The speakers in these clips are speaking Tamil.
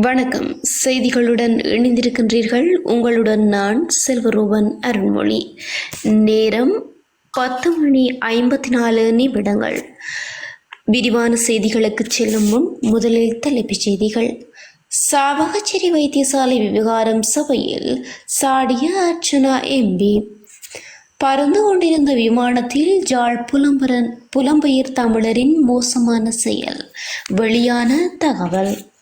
வணக்கம். செய்திகளுடன் இணைந்திருக்கின்றீர்கள். உங்களுடன் நான் செல்வரூபன் அருண்மொழி. நேரம் பத்து மணி ஐம்பத்தி நாலு நிமிடங்கள். விரிவான செய்திகளுக்கு செல்லும் முன் முதலில் தலைப்புச் செய்திகள். சாவகச்சேரி வைத்தியசாலை விவகாரம் சபையில் சாடிய அர்ச்சனா எம்பி பறந்து கொண்டிருந்த விமானத்தில் ஜாழ் புலம்பரன் புலம்பெயர் தமிழரின் மோசமான செயல். வெளியான தகவல்.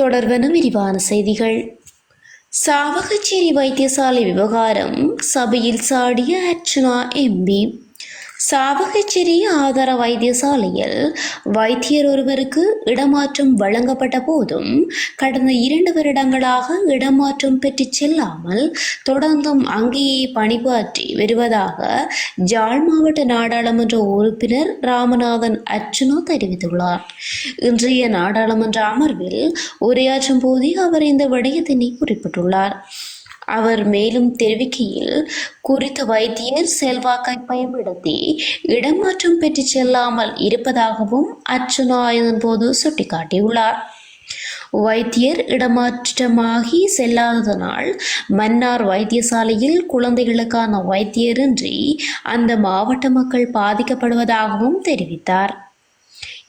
தொடர்வன விரிவான செய்திகள். சாவகச்சேரி வைத்தியசாலை விவகாரம் சபையில் சாடிய அர்ச்சனா எம்பி சாவகச்சேரி ஆதார வைத்தியசாலையில் வைத்தியர் ஒருவருக்கு இடமாற்றம் வழங்கப்பட்ட போதும் கடந்த இரண்டு வருடங்களாக இடமாற்றம் பெற்று செல்லாமல் தொடர்ந்தும் அங்கேயே பணிபாற்றி வருவதாக ஜாழ் மாவட்ட நாடாளுமன்ற உறுப்பினர் ராமநாதன் அர்ச்சுனா தெரிவித்துள்ளார். இன்றைய நாடாளுமன்ற அமர்வில் உரையாற்றும் போதே அவர் இந்த விடயத்தினை குறிப்பிட்டுள்ளார். அவர் மேலும் தெரிவிக்கையில் குறித்த வைத்தியர் செல்வாக்கை பயன்படுத்தி இடமாற்றம் பெற்று செல்லாமல் இருப்பதாகவும் அர்ச்சுனா இதன்போது சுட்டிக்காட்டியுள்ளார். வைத்தியர் இடமாற்றமாகி செல்லாததனால் மன்னார் வைத்தியசாலையில் குழந்தைகளுக்கான வைத்தியரின்றி அந்த மாவட்ட மக்கள் பாதிக்கப்படுவதாகவும் தெரிவித்தார்.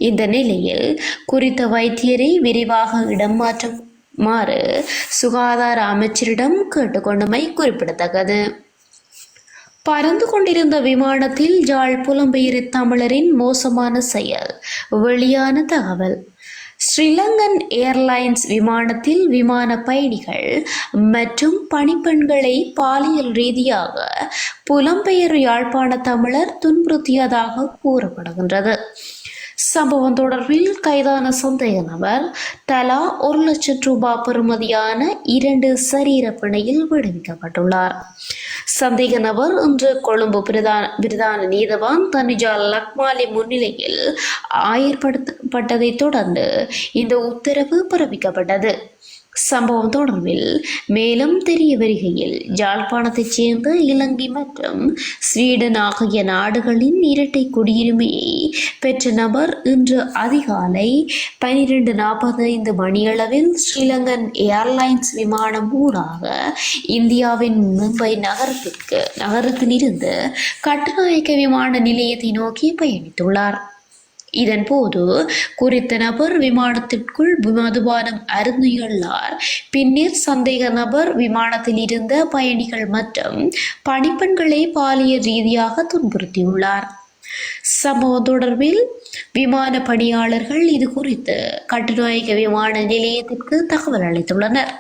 இந்த நிலையில் குறித்த வைத்தியரை விரைவாக இடமாற்றம் மாறு சுகாதார அமைச்சரிடம் கேட்டுக்கொண்டமை குறிப்பிடத்தக்கது. பறந்து கொண்டிருந்த விமானத்தில் ஜாழ் புலம்பெயர் தமிழரின் மோசமான செயல் வெளியான தகவல். ஸ்ரீலங்கன் ஏர்லைன்ஸ் விமானத்தில் விமான பயணிகள் மற்றும் பணிப்பெண்களை பாலியல் ரீதியாக புலம்பெயர் யாழ்ப்பாண தமிழர் துன்புறுத்தியதாக கூறப்படுகின்றது. சம்பவம் தொடர்பில் கைதான சந்தேக நபர் தலா ஒரு லட்சம் ரூபாய் பெறுமதியான இரண்டு சரீர பிணையில் விடுவிக்கப்பட்டுள்ளார். சந்தேக நபர் இன்று கொழும்பு பிரதான பிரதான நீதவான் தனுஜா லக்மாலி முன்னிலையில் ஆயர்படுத்தப்பட்டதைத் தொடர்ந்து இந்த உத்தரவு பிறப்பிக்கப்பட்டது. சம்பவம் தொடர்பில் மேலும் தெரிய வருகையில் யாழ்ப்பாணத்தைச் சேர்ந்த இலங்கை மற்றும் ஸ்வீடன் ஆகிய நாடுகளின் இரட்டை குடியுரிமையை பெற்ற நபர் இன்று அதிகாலை பனிரெண்டு நாற்பத்தைந்து மணியளவில் ஸ்ரீலங்கன் ஏர்லைன்ஸ் விமானம் ஊடாக இந்தியாவின் மும்பை நகரத்திற்கு நகரத்திலிருந்து கட்டுநாயக்க விமான நிலையத்தை நோக்கி பயணித்துள்ளார். இதன்போது குறித்த நபர் விமானத்திற்குள் மதுபானம் அருந்தியுள்ளார் பின்னர் சந்தேக நபர் விமானத்தில் இருந்த பயணிகள் மற்றும் பணிப்பெண்களை பாலியல் ரீதியாக துன்புறுத்தியுள்ளார். சம்பவம் தொடர்பில் விமான பணியாளர்கள் இது குறித்து கட்டுநாயக விமான நிலையத்திற்கு தகவல் அளித்துள்ளனர்.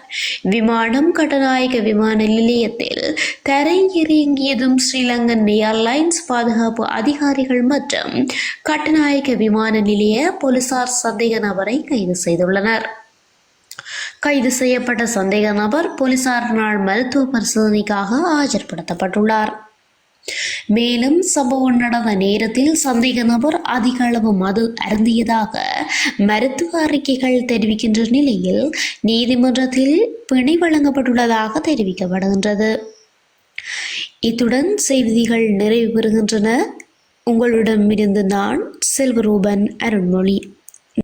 விமானம் கட்டுநாயக விமான நிலையத்தில் தரையிறங்கியதும் ஸ்ரீலங்கன் ஏர்லைன்ஸ் பாதுகாப்பு அதிகாரிகள் மற்றும் கட்டுநாயக விமான நிலைய போலீசார் சந்தேக நபரை கைது செய்துள்ளனர். கைது செய்யப்பட்ட சந்தேக நபர் போலீசாரினால் மருத்துவ பரிசோதனைக்காக ஆஜர்படுத்தப்பட்டுள்ளார். மேலும் சம்பவம் நடந்த நேரத்தில் சந்தேக நபர் அதிக அளவு மது அருந்தியதாக மருத்துவ அறிக்கைகள் தெரிவிக்கின்ற நிலையில் நீதிமன்றத்தில் பிணை வழங்கப்பட்டுள்ளதாக தெரிவிக்கப்படுகின்றது. இத்துடன் செய்திகள் நிறைவு பெறுகின்றன. உங்களிடமிருந்து நான் செல்வரூபன் அருண்மொழி.